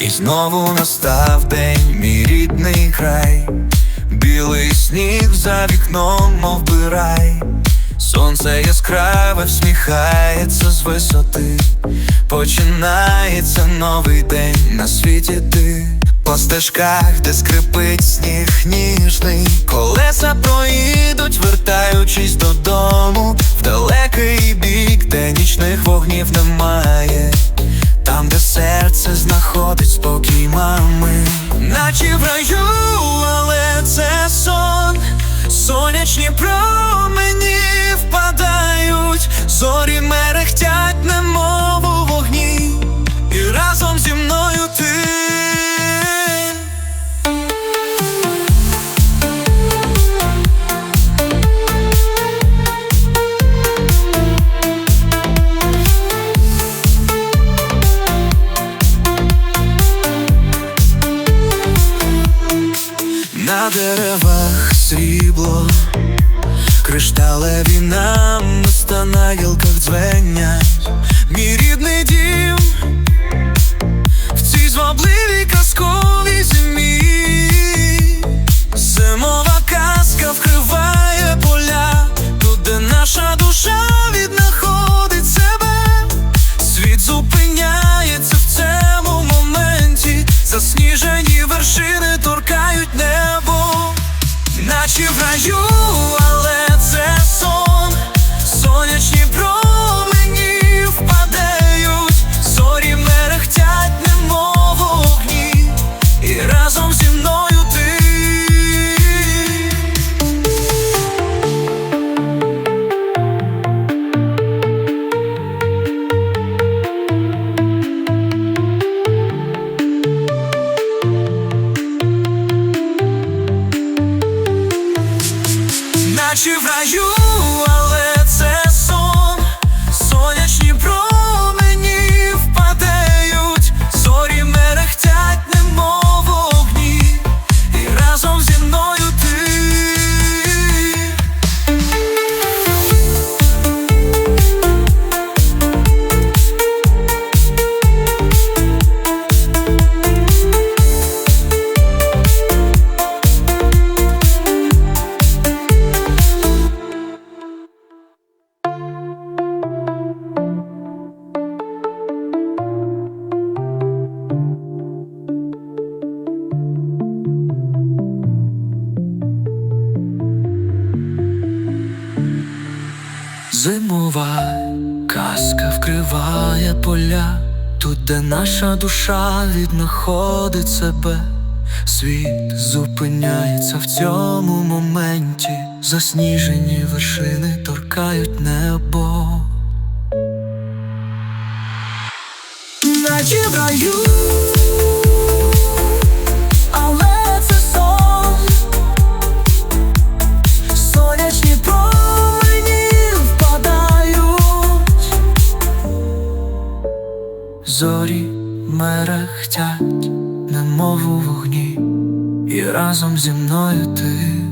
І знову настав день, мій рідний край, білий сніг за вікном, мов би рай. Сонце яскраве всміхається з висоти, починається новий день на світі ти. По стежках, де скрипить сніг ніжний, колеса проїдуть, вертаючись додому, в далекий бік, де нічних вогнів немає. Там, де серце знаходить деревах срібло, кришталеві намиста наче наче в раю, Зимова казка вкриває поля, тут, де наша душа віднаходить себе, світ зупиняється в цьому моменті, засніжені вершини торкають небо. Наче в раю, зорі мерехтять, немов у вогні, і разом зі мною ти.